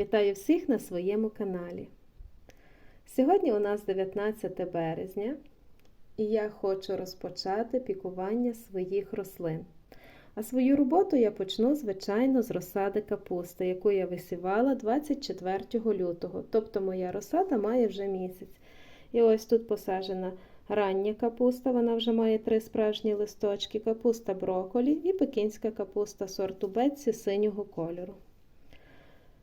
Вітаю всіх на своєму каналі. Сьогодні у нас 19 березня, і я хочу розпочати пікування своїх рослин. А свою роботу я почну, звичайно, з розсади капусти, яку я висівала 24 лютого. Тобто моя розсада має вже місяць. І ось тут посаджена рання капуста, вона вже має три справжні листочки, капуста броколі і пекінська капуста сорту Бетсі синього кольору.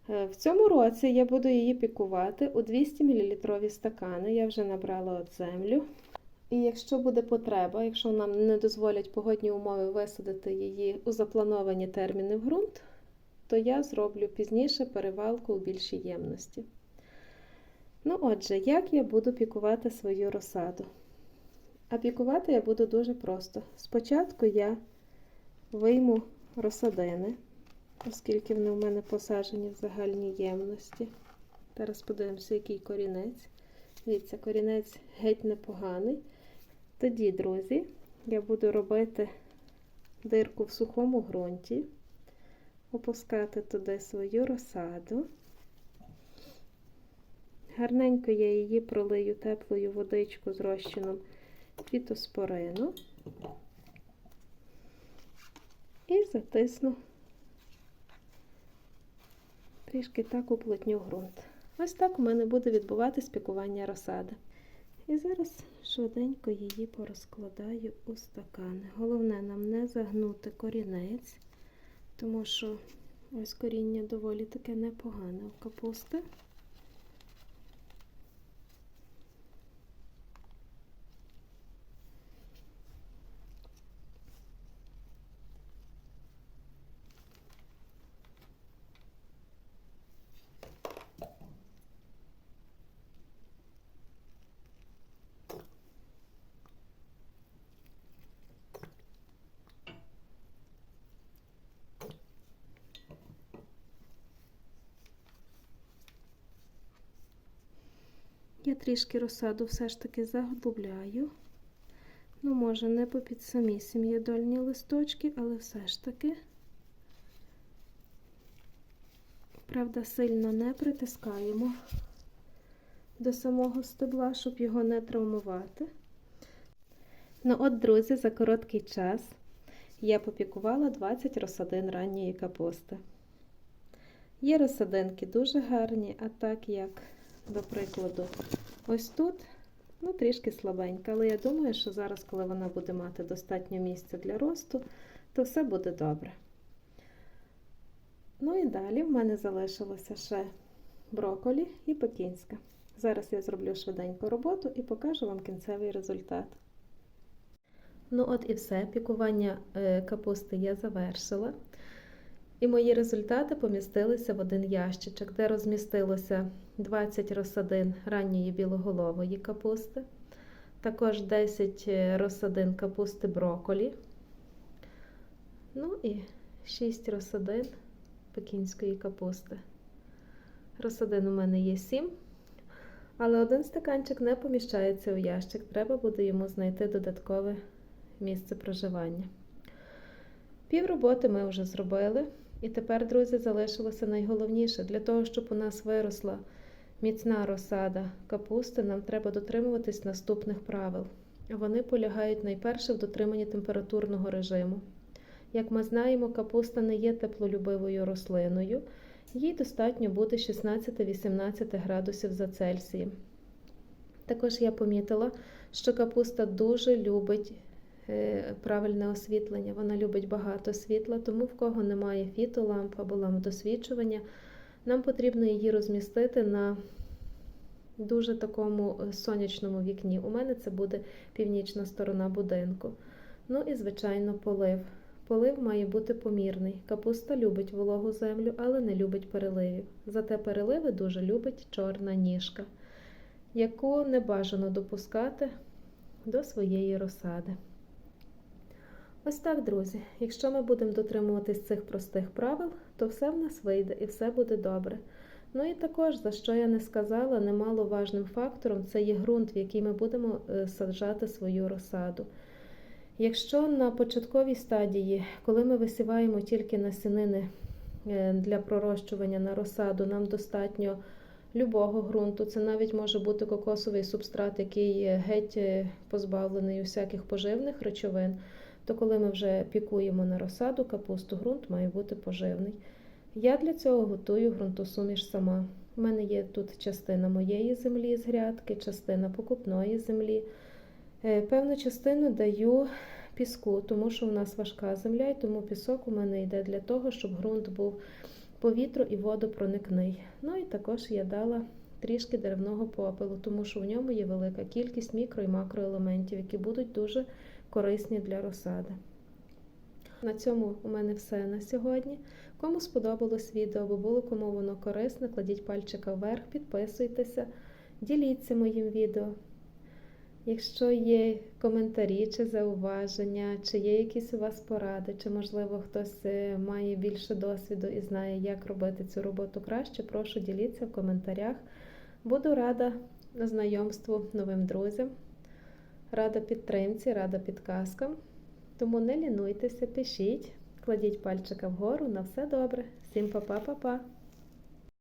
Е, В цьому році я буду її пікувати у 200 мл стакани. Я вже набрала от землю. І якщо буде потреба, якщо нам не дозволять погодні умови висадити її у заплановані терміни в ґрунт, то я зроблю пізніше перевалку у більшій ємності. Ну, отже, як я буду пікувати свою розсаду? А пікувати я буду дуже просто. Спочатку я вийму розсадини, оскільки вони в мене посаджені в загальній ємності. Зараз подивимося, який корінець. Дивіться, корінець геть непоганий. Тоді, друзі, я буду робити дирку в сухому ґрунті, опускати туди свою розсаду. Гарненько я її пролию теплою водичкою з розчином фітоспорину і затисну трішки так уплотню ґрунт. Ось так у мене буде відбуватись пікування розсади. І зараз швиденько її порозкладаю у стакани. Головне нам не загнути корінець, тому що ось коріння доволі таке непогане у капусти. Трішки розсаду все ж таки заглубляю. Ну, може, не попід самі сім'єдольні листочки, але все ж таки. Правда, сильно не притискаємо до самого стебла, щоб його не травмувати. Ну, от, друзі, за короткий час я попікувала 20 розсадин ранньої капусти. Є розсадинки дуже гарні, а так як до прикладу, ось тут, ну, трішки слабенька, але я думаю, що зараз, коли вона буде мати достатньо місця для росту, то все буде добре. Ну і далі в мене залишилося ще броколі і пекінська. Зараз я зроблю швиденьку роботу і покажу вам кінцевий результат. Ну, от і все, пікування капусти я завершила. І мої результати помістилися в один ящичок, де розмістилося 20 розсадин ранньої білоголової капусти, також 10 розсадин капусти броколі, ну і 6 розсадин пекінської капусти. Розсадин у мене є 7, але один стаканчик не поміщається у ящик, треба буде йому знайти додаткове місце проживання. Пів роботи ми вже зробили. І тепер, друзі, залишилося найголовніше. Для того, щоб у нас виросла міцна розсада капусти, нам треба дотримуватись наступних правил. Вони полягають найперше в дотриманні температурного режиму. Як ми знаємо, капуста не є теплолюбивою рослиною, їй достатньо буде 16-18 градусів за Цельсієм. Також я помітила, що капуста дуже любить правильне освітлення. Вона любить багато світла, тому в кого немає фітоламп або ламп досвічування, нам потрібно її розмістити на дуже такому сонячному вікні. У мене це буде північна сторона будинку. Ну і, звичайно, полив. Полив має бути помірний. Капуста любить вологу землю, але не любить переливів. Зате переливи дуже любить чорна ніжка, яку не бажано допускати до своєї розсади. Ось так, друзі. Якщо ми будемо дотримуватись цих простих правил, то все в нас вийде і все буде добре. Ну і також, за що я не сказала, немаловажним фактором це є ґрунт, в який ми будемо саджати свою розсаду. Якщо на початковій стадії, коли ми висіваємо тільки насінини е, для пророщування на розсаду нам достатньо любого ґрунту. Це навіть може бути кокосовий субстрат, який геть е, позбавлений усяких поживних речовин. То коли ми вже пікуємо на розсаду капусту, ґрунт має бути поживний. Я для цього готую ґрунтосуміш сама. У мене є тут частина моєї землі з грядки, частина покупної землі. Е, Певну частину даю піску, тому що у нас важка земля, і тому пісок у мене йде для того, щоб ґрунт був повітру і водопроникний. Ну і також я дала трішки деревного попелу, тому що в ньому є велика кількість мікро і макроелементів, які будуть дуже корисні для розсади. На цьому у мене все на сьогодні. Кому сподобалось відео, або було кому воно корисне, кладіть пальчика вверх, підписуйтеся, діліться моїм відео. Якщо є коментарі чи зауваження, чи є якісь у вас поради, чи, можливо, хтось е, має більше досвіду і знає, як робити цю роботу краще, прошу діліться в коментарях. Буду рада знайомству новим друзям, рада підтримці, рада підказкам. Тому не лінуйтеся, пишіть, кладіть пальчика вгору, на все добре. Всім па-па-па-па!